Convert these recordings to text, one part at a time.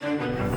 Thank you.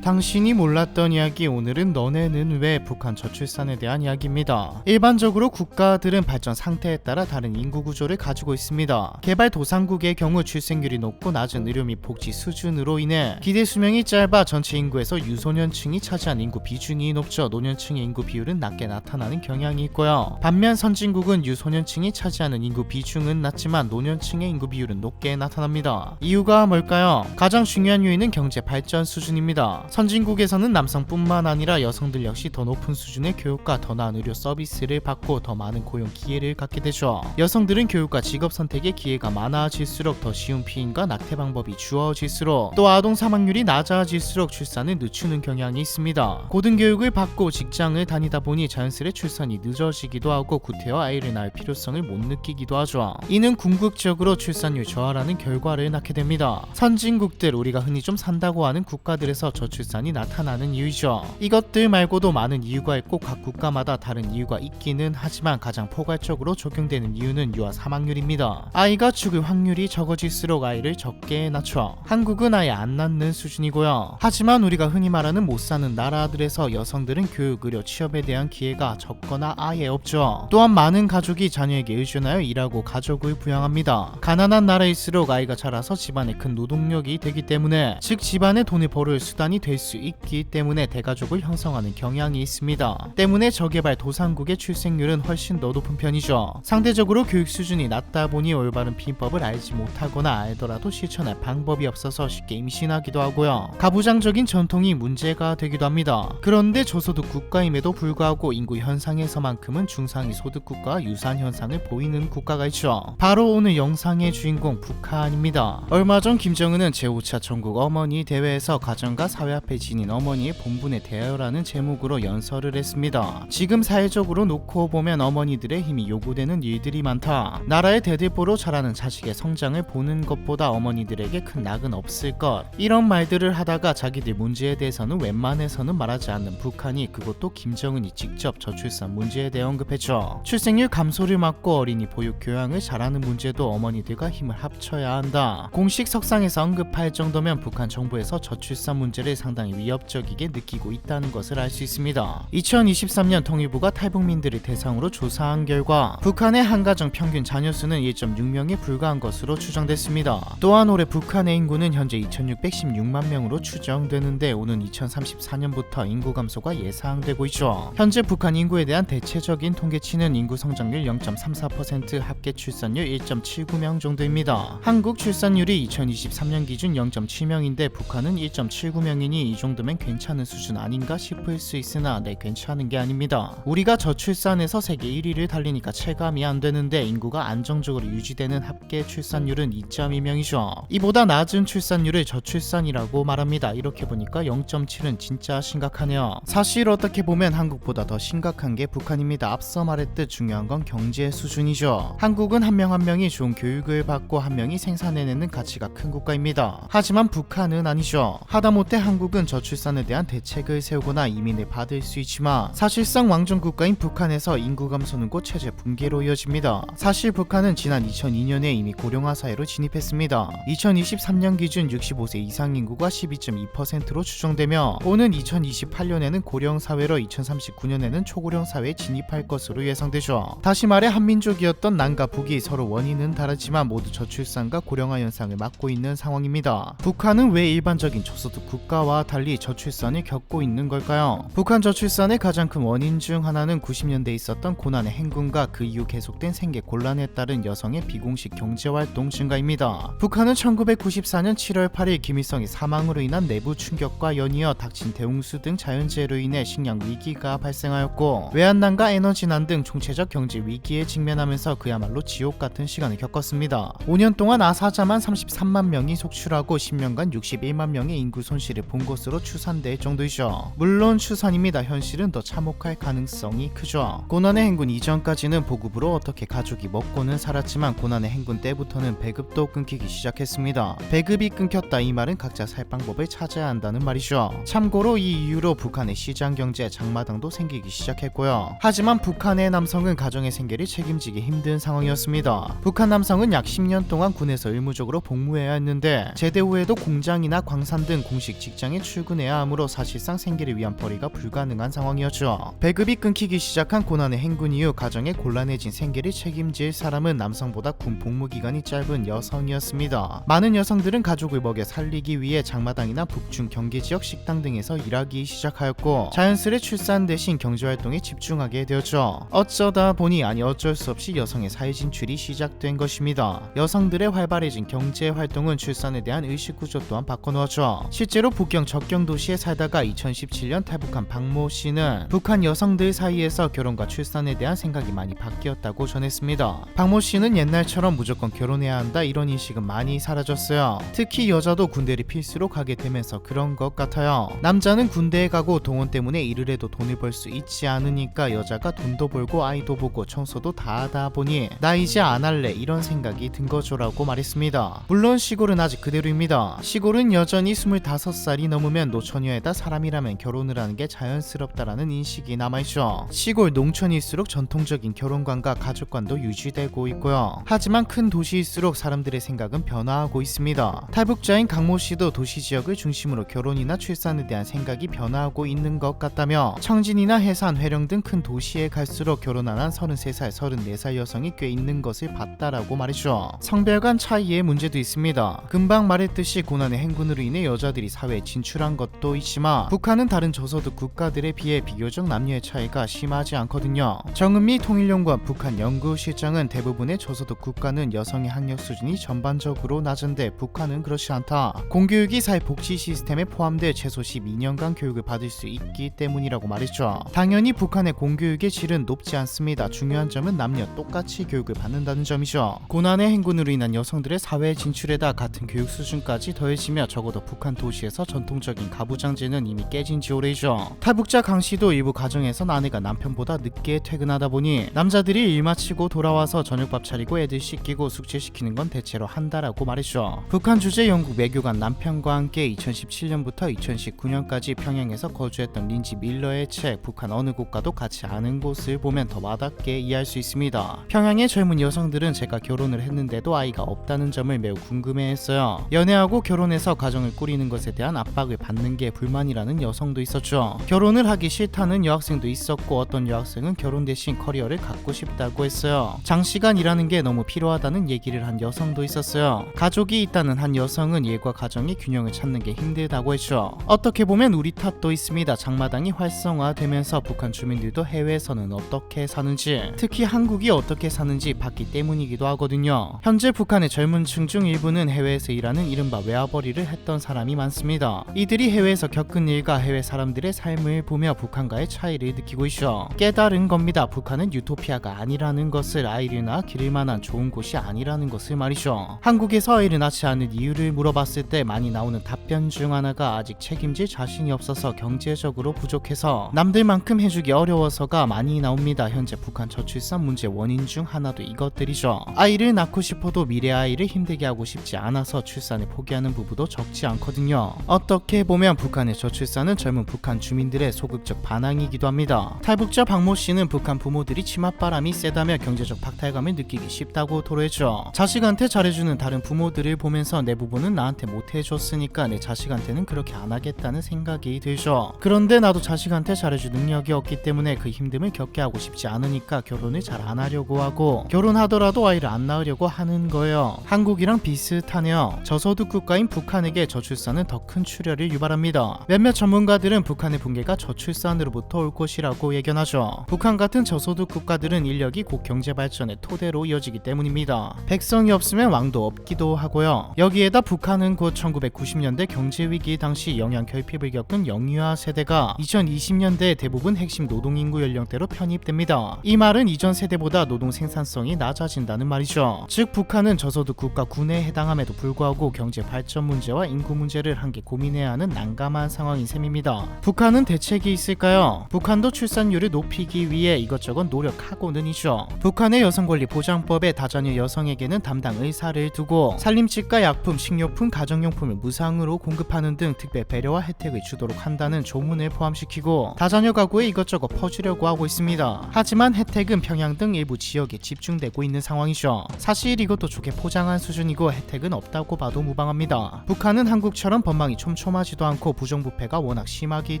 당신이 몰랐던 이야기 오늘은 너네는 왜 북한 저출산에 대한 이야기입니다. 일반적으로 국가들은 발전 상태에 따라 다른 인구 구조를 가지고 있습니다. 개발 도상국의 경우 출생률이 높고 낮은 의료 및 복지 수준으로 인해 기대 수명이 짧아 전체 인구에서 유소년층이 차지한 인구 비중이 높죠. 노년층의 인구 비율은 낮게 나타나는 경향이 있고요. 반면 선진국은 유소년층이 차지하는 인구 비중은 낮지만 노년층의 인구 비율은 높게 나타납니다. 이유가 뭘까요? 가장 중요한 요인은 경제 발전 수준입니다. 선진국에서는 남성뿐만 아니라 여성들 역시 더 높은 수준의 교육과 더 나은 의료 서비스를 받고 더 많은 고용 기회를 갖게 되죠. 여성들은 교육과 직업 선택의 기회가 많아질수록 더 쉬운 피임과 낙태 방법이 주어질수록 또 아동 사망률이 낮아질수록 출산을 늦추는 경향이 있습니다. 고등교육을 받고 직장을 다니다 보니 자연스레 출산이 늦어지기도 하고 구태여 아이를 낳을 필요성을 못 느끼기도 하죠. 이는 궁극적으로 출산율 저하라는 결과를 낳게 됩니다. 선진국들 우리가 흔히 좀 산다고 하는 국가들에서 저출 산이 나타나는 이유죠. 이것들 말고도 많은 이유가 있고 각 국가마다 다른 이유가 있기는 하지만 가장 포괄적으로 적용되는 이유는 유아 사망률입니다. 아이가 죽을 확률이 적어질수록 아이를 적게 낳죠. 한국은 아예 안 낳는 수준이고요. 하지만 우리가 흔히 말하는 못 사는 나라들에서 여성들은 교육, 의료, 취업에 대한 기회가 적거나 아예 없죠. 또한 많은 가족이 자녀에게 의존하여 일하고 가족을 부양합니다. 가난한 나라일수록 아이가 자라서 집안에 큰 노동력이 되기 때문에 즉 집안에 돈을 벌을 수단이 될수 있기 때문에 대가족을 형성하는 경향이 있습니다. 때문에 저개발 도상국의 출생률은 훨씬 더 높은 편이죠. 상대적으로 교육 수준이 낮다 보니 올바른 비법을 알지 못하거나 알더라도 실천할 방법이 없어서 쉽게 임신하기도 하고요. 가부장적인 전통이 문제가 되기도 합니다. 그런데 저소득 국가임에도 불구하고 인구 현상에서만큼은 중상위 소득 국가와 유사한 현상을 보이는 국가가 있죠. 바로 오늘 영상의 주인공 북한입니다. 얼마 전 김정은은 제5차 전국 어머니 대회에서 가정과 사회 앞에 지닌 어머니의 본분에 대하여라는 제목으로 연설을 했습니다. 지금 사회적으로 놓고 보면 어머니들의 힘이 요구되는 일들이 많다. 나라의 대들보로 자라는 자식의 성장을 보는 것보다 어머니들에게 큰 낙은 없을 것. 이런 말들을 하다가 자기들 문제에 대해서는 웬만해서는 말하지 않는 북한이 그것도 김정은이 직접 저출산 문제에 대해 언급했죠. 출생률 감소를 막고 어린이 보육 교양을 잘하는 문제도 어머니들과 힘을 합쳐야 한다. 공식 석상에서 언급할 정도면 북한 정부에서 저출산 문제를 상당히 위협적이게 느끼고 있다는 것을 알 수 있습니다. 2023년 통일부가 탈북민들을 대상으로 조사한 결과 북한의 한 가정 평균 자녀 수는 1.6명에 불과한 것으로 추정됐습니다. 또한 올해 북한의 인구는 현재 2,616만 명으로 추정되는데 오는 2034년부터 인구 감소가 예상되고 있죠. 현재 북한 인구에 대한 대체적인 통계치는 인구 성장률 0.34% 합계 출산율 1.79명 정도입니다. 한국 출산율이 2023년 기준 0.7명인데 북한은 1.79명이니 이 정도면 괜찮은 수준 아닌가 싶을 수 있으나 네 괜찮은 게 아닙니다. 우리가 저출산에서 세계 1위를 달리니까 체감이 안 되는데 인구가 안정적으로 유지되는 합계 출산율은 2.2명이죠. 이보다 낮은 출산율을 저출산이라고 말합니다. 이렇게 보니까 0.7은 진짜 심각하네요. 사실 어떻게 보면 한국보다 더 심각한 게 북한입니다. 앞서 말했듯 중요한 건 경제 수준이죠. 한국은 한 명한 명이 좋은 교육을 받고 한 명이 생산해내는 가치가 큰 국가입니다. 하지만 북한은 아니죠. 하다못해 한국 은 저출산에 대한 대책을 세우거나 이민을 받을 수 있지만 사실상 왕정 국가인 북한에서 인구 감소는 곧 체제 붕괴로 이어집니다. 사실 북한은 지난 2002년에 이미 고령화 사회로 진입했습니다. 2023년 기준 65세 이상 인구가 12.2%로 추정되며 오는 2028년에는 고령 사회로 2039년에는 초고령 사회에 진입할 것으로 예상되죠. 다시 말해 한민족이었던 남과 북이 서로 원인은 다르지만 모두 저출산과 고령화 현상을 맞고 있는 상황입니다. 북한은 왜 일반적인 저소득 국가와 달리 저출산을 겪고 있는 걸까요? 북한 저출산의 가장 큰 원인 중 하나는 90년대에 있었던 고난의 행군과 그 이후 계속된 생계 곤란에 따른 여성의 비공식 경제활동 증가입니다. 북한은 1994년 7월 8일 김일성의 사망으로 인한 내부 충격과 연이어 닥친 대홍수 등 자연재해로 인해 식량 위기가 발생하였고 외환난과 에너지난 등 총체적 경제 위기에 직면하면서 그야말로 지옥 같은 시간을 겪었습니다. 5년 동안 아사자만 33만 명이 속출하고 10년간 61만 명의 인구 손실을 본 것으로 추산될 정도이죠. 물론 추산입니다. 현실은 더 참혹할 가능성이 크죠. 고난의 행군 이전까지는 보급으로 어떻게 가족이 먹고는 살았지만 고난의 행군 때부터는 배급도 끊기기 시작했습니다. 배급이 끊겼다 이 말은 각자 살 방법을 찾아야 한다는 말이죠. 참고로 이 이후로 북한의 시장 경제 장마당도 생기기 시작했고요. 하지만 북한의 남성은 가정의 생계를 책임지기 힘든 상황이었습니다. 북한 남성은 약 10년 동안 군에서 의무적으로 복무해야 했는데 제대 후에도 공장이나 광산 등 공식 직장에 출근해야 하므로 사실상 생계를 위한 벌이가 불가능한 상황이었죠. 배급이 끊기기 시작한 고난의 행군 이후 가정에 곤란해진 생계를 책임질 사람은 남성보다 군 복무 기간이 짧은 여성이었습니다. 많은 여성들은 가족을 먹여 살리기 위해 장마당이나 북중 경계 지역 식당 등에서 일하기 시작하였고 자연스레 출산 대신 경제 활동에 집중하게 되었죠. 어쩌다 보니 아니 어쩔 수 없이 여성의 사회 진출이 시작된 것입니다. 여성들의 활발해진 경제 활동은 출산에 대한 의식 구조 또한 바꿔놓았죠. 실제로 북경 적경 도시에 살다가 2017년 탈북한 박모 씨는 북한 여성들 사이에서 결혼과 출산에 대한 생각이 많이 바뀌었다고 전했습니다. 박모 씨는 옛날처럼 무조건 결혼해야 한다 이런 인식은 많이 사라졌어요. 특히 여자도 군대를 필수로 가게 되면서 그런 것 같아요. 남자는 군대에 가고 동원 때문에 일을 해도 돈을 벌 수 있지 않으니까 여자가 돈도 벌고 아이도 보고 청소도 다 하다 보니 나 이제 안 할래 이런 생각이 든 거죠라고 말했습니다. 물론 시골은 아직 그대로입니다. 시골은 여전히 25살 이 넘으면 노처녀에다 사람이라면 결혼을 하는 게 자연스럽다라는 인식이 남아있죠. 시골 농촌일수록 전통적인 결혼관과 가족관도 유지되고 있고요. 하지만 큰 도시일수록 사람들의 생각은 변화하고 있습니다. 탈북자인 강모 씨도 도시 지역을 중심으로 결혼이나 출산에 대한 생각이 변화하고 있는 것 같다며 청진이나 해산, 회령 등 큰 도시에 갈수록 결혼 안 한 33살, 34살 여성이 꽤 있는 것을 봤다라고 말이죠. 성별 간 차이의 문제도 있습니다. 금방 말했듯이 고난의 행군으로 인해 여자들이 사회에 진출한 것도 있지만 북한은 다른 저소득 국가들에 비해 비교적 남녀의 차이가 심하지 않거든요. 정은미 통일연구원 북한 연구실장은 대부분의 저소득 국가는 여성의 학력 수준이 전반적으로 낮은데 북한은 그렇지 않다. 공교육이 사회 복지 시스템에 포함돼 최소 12년간 교육을 받을 수 있기 때문이라고 말했죠. 당연히 북한의 공교육의 질은 높지 않습니다. 중요한 점은 남녀 똑같이 교육을 받는다는 점이죠. 고난의 행군으로 인한 여성들의 사회 진출에다 같은 교육 수준까지 더해지며 적어도 북한 도시에서 전 통적인 가부장제는 이미 깨진 지 오래죠. 탈북자 강 씨도 일부 가정에선 아내가 남편보다 늦게 퇴근하다 보니 남자들이 일 마치고 돌아와서 저녁밥 차리고 애들 씻기고 숙제시키는 건 대체로 한다라고 말했죠. 북한 주재 영국 외교관 남편과 함께 2017년부터 2019년까지 평양에서 거주했던 린지 밀러의 책 북한 어느 곳가도 같이 아는 곳을 보면 더 와닿게 이해할 수 있습니다. 평양의 젊은 여성들은 제가 결혼을 했는데도 아이가 없다는 점을 매우 궁금해했어요. 연애하고 결혼해서 가정을 꾸리는 것에 대한 압박 을 받는 게 불만이라는 여성도 있었죠. 결혼을 하기 싫다는 여학생도 있었고 어떤 여학생은 결혼 대신 커리어를 갖고 싶다고 했어요. 장시간 일하는 게 너무 필요하다는 얘기를 한 여성도 있었어요. 가족이 있다는 한 여성은 일과 가정의 균형을 찾는 게 힘들다고 했죠. 어떻게 보면 우리 탓도 있습니다. 장마당이 활성화되면서 북한 주민들도 해외에서는 어떻게 사는지, 특히 한국이 어떻게 사는지 봤기 때문이기도 하거든요. 현재 북한의 젊은 층 중 일부는 해외에서 일하는 이른바 외화벌이를 했던 사람이 많습니다. 이들이 해외에서 겪은 일과 해외 사람들의 삶을 보며 북한과의 차이를 느끼고 있죠. 깨달은 겁니다. 북한은 유토피아가 아니라는 것을 낳아 기를 만한 좋은 곳이 아니라는 것을 말이죠. 한국에서 아이를 낳지 않은 이유를 물어봤을 때 많이 나오는 답변 중 하나가 아직 책임질 자신이 없어서 경제적으로 부족해서 남들만큼 해주기 어려워서가 많이 나옵니다. 현재 북한 저출산 문제 원인 중 하나도 이것들이죠. 아이를 낳고 싶어도 미래 아이를 힘들게 하고 싶지 않아서 출산을 포기하는 부부도 적지 않거든요. 어 떻게 보면 북한의 저출산은 젊은 북한 주민들의 소극적 반항이기도 합니다. 탈북자 박모 씨는 북한 부모들이 치맛바람이 세다며 경제적 박탈감을 느끼기 쉽다고 토로했죠. 자식한테 잘해주는 다른 부모들을 보면서 내 부부는 나한테 못해줬으니까 내 자식한테는 그렇게 안 하겠다는 생각이 들죠. 그런데 나도 자식한테 잘해줄 능력이 없기 때문에 그 힘듦을 겪게 하고 싶지 않으니까 결혼을 잘 안 하려고 하고 결혼하더라도 아이를 안 낳으려고 하는 거예요. 한국이랑 비슷하네요. 저소득 국가인 북한에게 저출산은 더 큰 출혈 을 유발합니다. 몇몇 전문가들은 북한의 붕괴가 저출산으로부터 올 것이라고 예견하죠. 북한 같은 저소득 국가들은 인력이 곧 경제 발전의 토대로 이어지기 때문입니다. 백성이 없으면 왕도 없기도 하고요. 여기에다 북한은 곧 1990년대 경제 위기 당시 영양 결핍을 겪은 영유아 세대가 2020년대 대부분 핵심 노동 인구 연령대로 편입됩니다. 이 말은 이전 세대보다 노동 생산성이 낮아진다는 말이죠. 즉 북한은 저소득 국가 군에 해당함에도 불구하고 경제 발전 문제와 인구 문제를 함께 고민해 고민해야 하는 난감한 상황인 셈입니다. 북한은 대책이 있을까요? 북한도 출산율을 높이기 위해 이것저것 노력하고는 있죠. 북한의 여성권리 보장법에 다자녀 여성에게는 담당 의사를 두고 살림집과 약품, 식료품, 가정용품을 무상으로 공급하는 등 특별 배려와 혜택을 주도록 한다는 조문을 포함시키고 다자녀 가구에 이것저것 퍼주려고 하고 있습니다. 하지만 혜택은 평양 등 일부 지역에 집중되고 있는 상황이죠. 사실 이것도 좋게 포장한 수준이고 혜택은 없다고 봐도 무방합니다. 북한은 한국처럼 법망이 촘촘 하지도 않고 부정부패가 워낙 심하기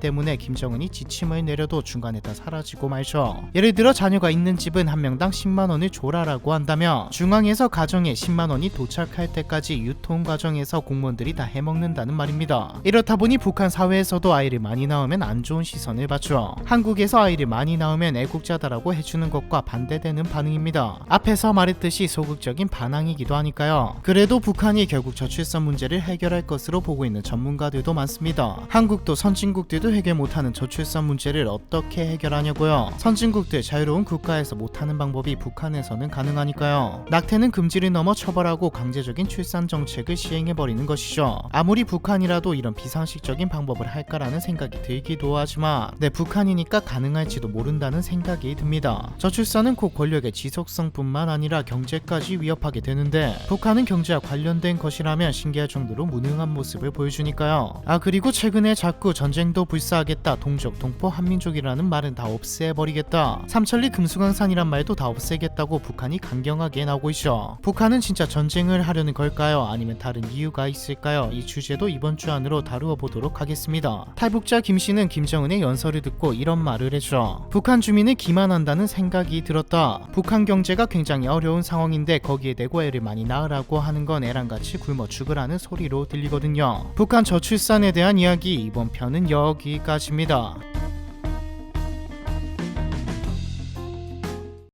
때문에 김정은이 지침을 내려도 중간에 다 사라지고 말죠. 예를 들어 자녀가 있는 집은 한 명당 10만 원을 줘라라고 한다면 중앙에서 가정에 10만 원이 도착할 때까지 유통 과정에서 공무원들이 다 해먹는다는 말입니다. 이렇다 보니 북한 사회에서도 아이를 많이 낳으면 안 좋은 시선을 받죠. 한국에서 아이를 많이 낳으면 애국자다라고 해주는 것과 반대되는 반응입니다. 앞에서 말했듯이 소극적인 반항이기도 하니까요. 그래도 북한이 결국 저출산 문제를 해결할 것으로 보고 있는 전문가 들도 많습니다. 한국도 선진국들도 해결 못하는 저출산 문제를 어떻게 해결하냐고요. 선진국들 자유로운 국가에서 못하는 방법이 북한에서는 가능하니까요. 낙태는 금지를 넘어 처벌하고 강제적인 출산 정책을 시행해버리는 것이죠. 아무리 북한이라도 이런 비상식적인 방법을 할까라는 생각이 들기도 하지만 네 북한이니까 가능할지도 모른다는 생각이 듭니다. 저출산은 곧 권력의 지속성뿐만 아니라 경제까지 위협하게 되는데 북한은 경제와 관련된 것이라면 신기할 정도로 무능한 모습을 보여주니까요. 아 그리고 최근에 자꾸 전쟁도 불사하겠다 동족 동포 한민족이라는 말은 다 없애버리겠다 삼천리 금수강산이란 말도 다 없애겠다고 북한이 강경하게 나오고 있죠. 북한은 진짜 전쟁을 하려는 걸까요? 아니면 다른 이유가 있을까요? 이 주제도 이번 주 안으로 다루어 보도록 하겠습니다. 탈북자 김 씨는 김정은의 연설을 듣고 이런 말을 했죠. 북한 주민을 기만한다는 생각이 들었다. 북한 경제가 굉장히 어려운 상황인데 거기에 내고 애를 많이 낳으라고 하는 건 애랑같이 굶어 죽으라는 소리로 들리거든요. 북한 저출산에 대한 이야기 이번 편은 여기까지입니다.